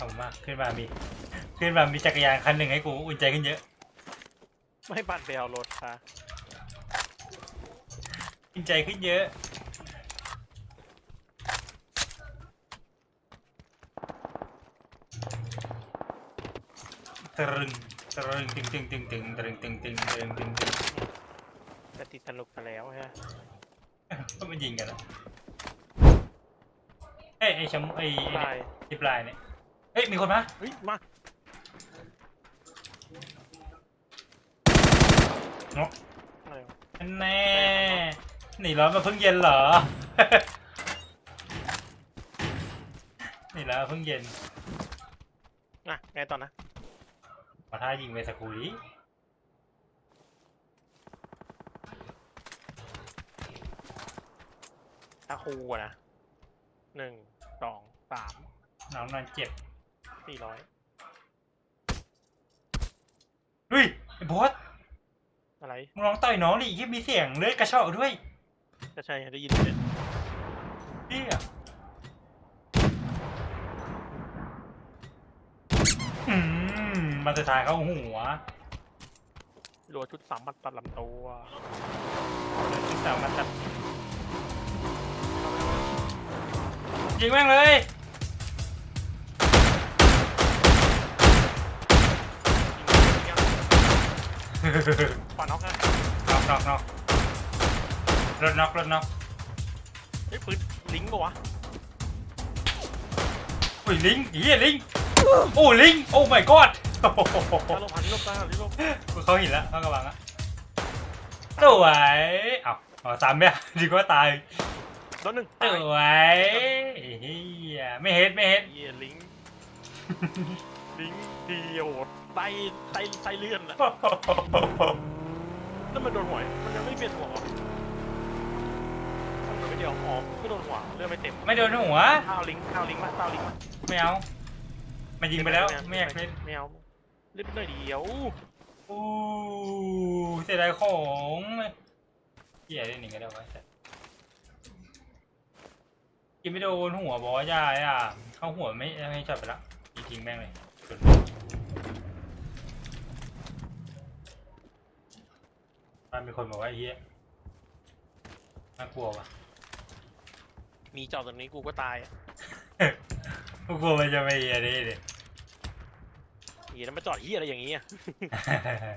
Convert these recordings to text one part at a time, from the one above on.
ขอบคุณมากขึ้นมามี ขึ้นมามีจักรยานคันหนึ่งให้กูอุ่นใจขึ้นเยอะไม่ปั่นไปเอารถค่ะอุ่นใจขึ้นเยอะ ตรึงตรึงตึงตึงตึงตึงตรึงตึงตึงตรึงตึงตึงจะติดสนุกไปแล้วฮะก็มันยิงกันแล้วเอ้ยไอ้ชมไอ้ไอ้ตายทิปลายเนี่ย เฮ้ยมีคนมาเฮ้ยมานกอะไรวะแน่หนีร้อนมาเพิ่งเย็นเหรอ หนีร้อนมาเพิ่งเย็นอะไงต่อนะมาท่ายิงไปสักครู่ดิถ้าครูอะนะหนึ่งสองสามน้องนอนเจ็บ สี่ร้อยเฮ้ยไอ้บอสอะไรมึงลองต่อยน้องดิยี่มีเสียงเลือดกระเชาะด้วยก็ใช่ได้ยินเลยเฮียอืมมันสุดท้ายเข้าหัวรัวชุดสามมัดตัดลำตัวที่สามมันตัดยิงแม่งเลย ปั่นน็อกนะน็อกน็อกน็อกรถน็อกรถน็อกเฮ้ยปืนลิงก์ปะวะอุ้ยลิงเฮียลิงโอ้ลิงโอ้ my god โอ้โหตาลงหันที่ลบตาหันที่ลบเขาเห็นแล้วเขากำลังอะสวยเอ้าเอาสามเนี่ยดีกว่าตายแล้วหนึ่งสตายวยเฮียไม่เฮ็ดไม่เฮ็ด เหี้ยลิงก์ลิงก์เดียว ไตไตไตเลื่อนอะแล้วมันโดนหัวมันยังไม่เปลี่ยนหัวเหรอมันโดนไม่เดียวอ๋อไม่โดนหัวเลื่อนไม่เต็มไม่โดนหัวข้าวลิงก์ข้าวลิงก์มาข้าวลิงก์มาไม่เอามันยิงไปแล้วไม่อยากเล่นไม่เอาเล่นไปหน่อยเดียวอู้เสียดายของเฮียเล่นหนึ่งก็ได้วะกินไม่โดนหัวบอสยายอะเข้าหัวไม่ไม่จับไปละยิงทิ้งแม่งเลย สุดบ้านมีคนบอกว่าไอ้เฮียน่ากลัวว่ะมีจอดตรงนี้กูก็ตายอะกูกลัวมันจะไปเฮียนี่เลยเหี้ยแล้วมาจอดเหี้ยอะไรอย่างงี้อะ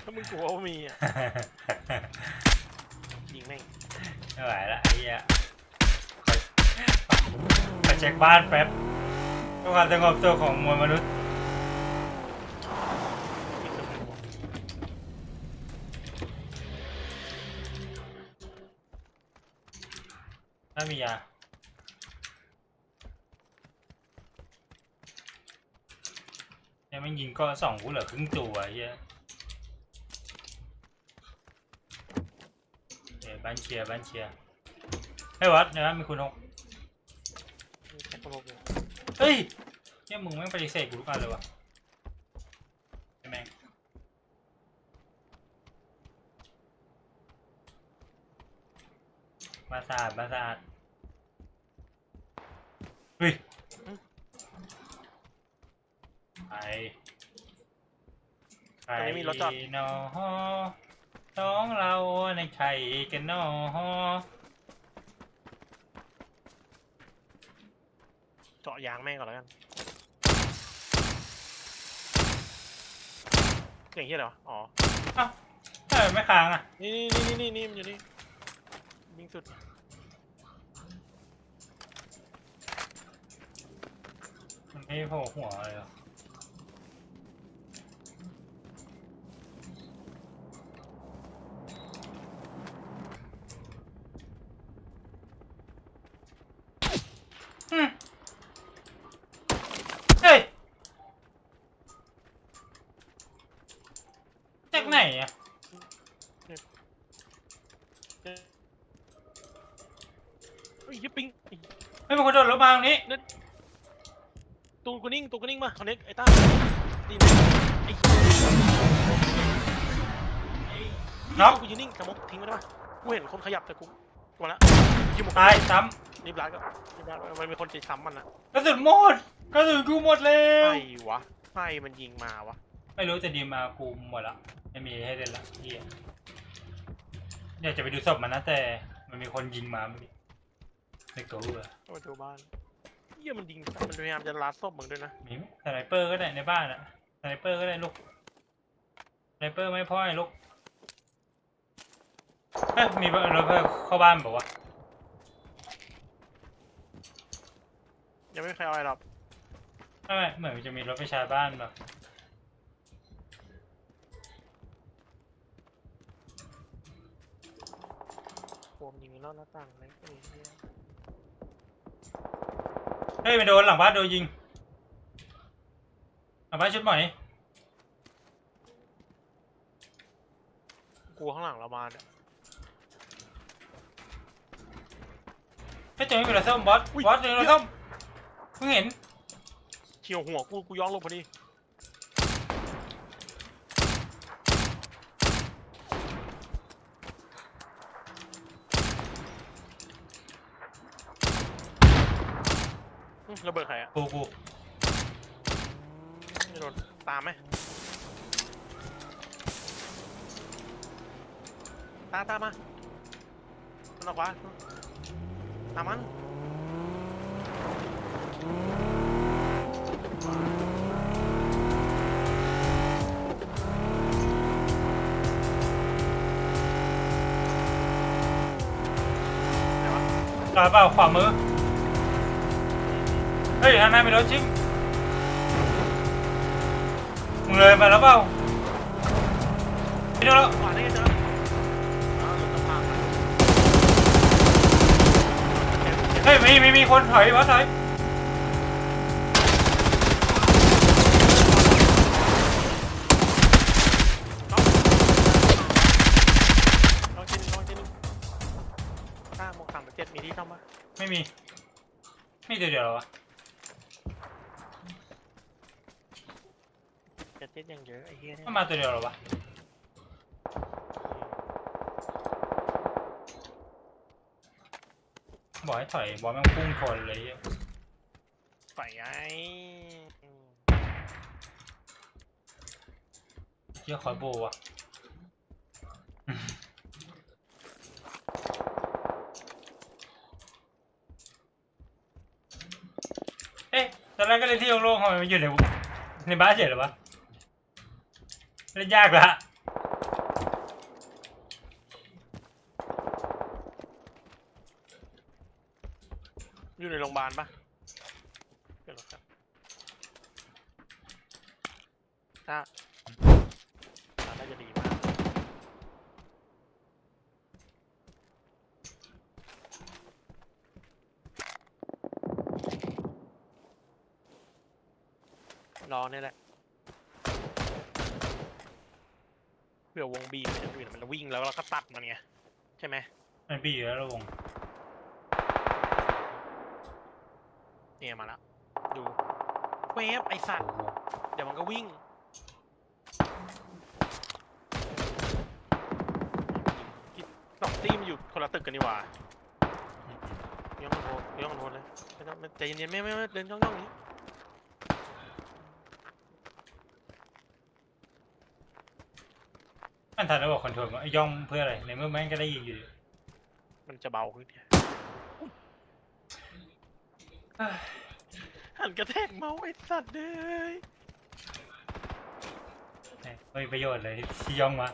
ถ้ามึงกลัวว่ามีอะยิงแม่งไม่ไหวละไอ้เฮียขอขอเช็คบ้านแป๊บเพื่อความสงบตัวของมวลมนุษย์ มีสมุน ถ้ามียายังไม่ยิงก็สองกูเหลือครึ่งตัวเฮียเอ้ยบ้านเชียร์บ้านเชียร์ให้วัดเนยนะมีคุณหกมีแค่พวกนี้เฮ้ยเนี่ยมึงแม่งปฏิเสธกูทุกอันเลยวะแม่งมาสะอาดมาสะอาด ฮ้ยใครใครนอน้องเราในใครกันนอเจาะยางแม่งก่อนแล้วกันเสียงเหี้ยอะไรวะอ๋อ เอ้าทำไมไม่ค้างอะ นี่นี่นี่นี่นี่มันอยู่นี่ยิงสุด มันไม่โผล่หัวเลยเหรออืมเฮ้ยจากไหนอะเฮ้ยเหี้ยปิงไอ้ไม่เป็นคนโดดรถมาตรงนี้ ตูนกูนิ่งตูนกูนิ่งมาคอนเน็กไอ้ต้าตีนไอ้น็อกกูยืนนิ่งสมมติทิ้งไว้ได้ปะกูเห็นคนขยับแต่กูมาแล้วยิงหมดตายซ้รีบรัดก็รีบรัดมันมีคนจะซ้ำมันอะำกระสุนหมดกระสุนกูหมดแล้ใครววะใครมันยิงมาวะไม่รู้จะดีมากูหมดละไม่มีให้เล่นละเฮียอยากจะไปดูศพมันนะแต่มันมีคนยิงมาเมื่อกี้ในกูอะเอาไปดูบ้านเหี้ยมันยิงมันพยายามจะลัดศพมึงด้วยนะมีไหมสไนเปอร์ก็ได้ในบ้านอะสไนเปอร์ก็ได้ลูกสไนเปอร์ไม่พ่อยลูกเอ๊ะมีรถเพื่อเข้าบ้านบอกว่าวะยังไม่มีใครเอาอะไรหรอกไม่ไม่เหมือนจะมีรถไปชาร์จบ้านแบบโผมยิงนอกหน้าต่างเลยไอ้เหี้ย เฮ้ยไปโดนหลังบ้านโดนยิง หลังบ้านชุดหมอยกูข้างหลังเรามาเนี่ย เฮ้ยเจอไม่เป็นไรส้มบอสบอสเจอไรส้มเพิ่งเห็น เฉียวหัวกูกูย้อนลงพอดี ระเบิดใครอะกูกูไม่โดนตามไหมตามตามมามันออกขวาตามมันไหนวะตาเปล่าขวามือ เฮ้ยทางหน้ามีรถชิมมึงเลยมาแล้วเปล่าไม่โดนแล้วขวาได้ไงเจออ้วหลุดสะพานมาเฮ้ยมีมีมีคนถอยบอสถอยลองชิ้นหนึ่งลองชิ้นหนึ่งต้าหมวกสามเจ็ดมีที่ซ่อมปะไม่มีไม่เดี๋ยวเดี๋ยวเหรอวะ เจ็ดเจ็ดยังเยอะไอ้เหี้ยเนี่ยมันมาตัวเดียวเหรอวะบอกให้ถอยบอสแม่งพุ่งชนเลยเหี้ยไปไอ้เชี่ยคอยโบว่ะเอ๊ะตอนแรกก็เล่นที่โล่งๆทำไมมันอยู่ในในบ้านเฉยเหรอวะ เล่นยากละอยู่ในโรงพยาบาลปะเกิดรถครับถ้าน่าจะดีมากรอเนี่ยแหละ เผื่อวงบีมันจะอยู่มันวิ่งแล้วเราก็ตัดมันไงใช่ไหมมันบีอยู่แล้วระวงเนี่ยมาแล้วดูเวฟไอสัตว์เดี๋ยวมันก็วิ่งสองตีมนอยู่คนละตึกกันนี่หว่าย่องกันโหดย่องกันโหดเลยไม่ต้องไม่ใจเย็นๆไม่ไม่ไม่เดินย่องย่องๆนี้ มันทันแล้วบอกคอนโทรลว่าย่องเพื่ออะไรในเมื่อแม่งก็ได้ยิงอยู่ดีมันจะเบาขึ้นเนี่ยหันกระแทกเมาส์ไอสัตว์เลยไม่มีประโยชน์เลยที่ย่องมา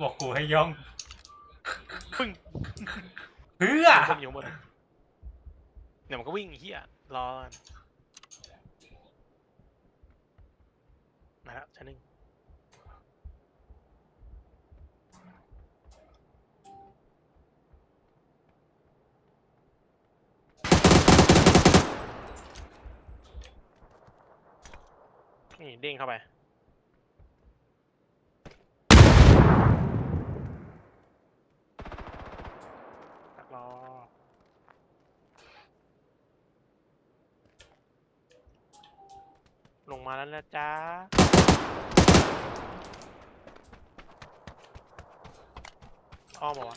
บอกกูให้ย่อง ปึ้งเพื่อ คนอยู่หมดเดี๋ยวมันก็วิ่งเฮียรอก่อน มาแล้วชั้นหนึ่งนี่เด้งเข้าไป ตักรอ ลงมาแล้วนะจ๊ะอ้อมมาวะ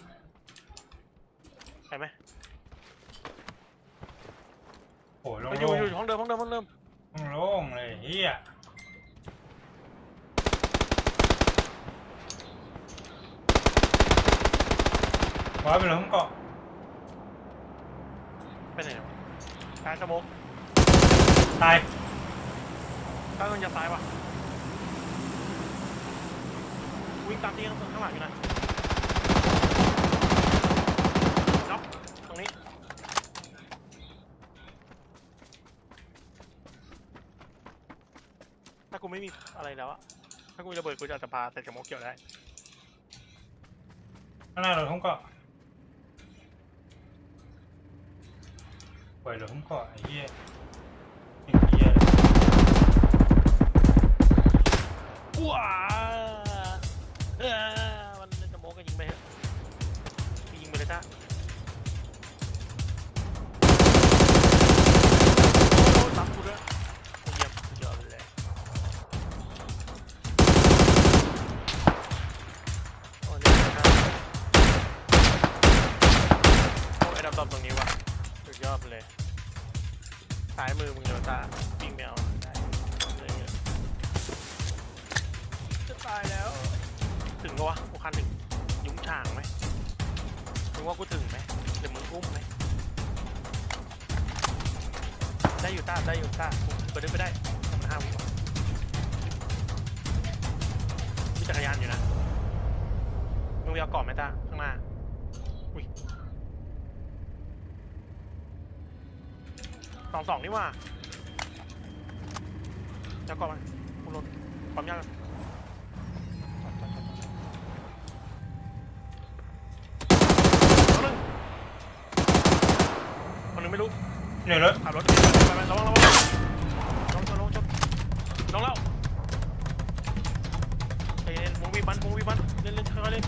ไปไหมโอ้ยโล่ไปอยู่งอยู่ห้องเดิมห้องเดิมห้องเดิมๆโล่งๆเลยเฮียว้าไปเลยห้องเกาะไปไหนวะการสโมกตาย ข้างเงินจะซ้ายวะวิ่งตามที่ข้างหลังอยู่นะน็อกตรงนี้ถ้ากูไม่มีอะไรแล้วอะถ้ากูระเบิดกูจะอาจะพาแต่สโมกเกี่ยวได้ข้างหน้าเราห้องเกาะปล่อยเราห้องเกาะไอ้เหี้ย ว้ ถึงปะวะกูคันถึงยุ้งฉางไหมมึงว่ากูถึงไหมหรือมึงอุ้มไหมได้อยู่ต้าได้อยู่ต้ากูเปิดได้ไม่ได้มันห้ามกูมีจักรยานอยู่นะมึงไปเอากรอบไหมต้าข้างหน้าอุ้ยสองสองนี่ว่าจะกรอบไหมกูลดความยาก คนหนึ่งคนหนึ่งไม่รู้เหนื่อยรถขับรถไปไประวังระวังระวังลงชนลงชนลงแล้วใจเย็นวงวีบันวงวีบันเล่นเล่นค่อยๆเล่น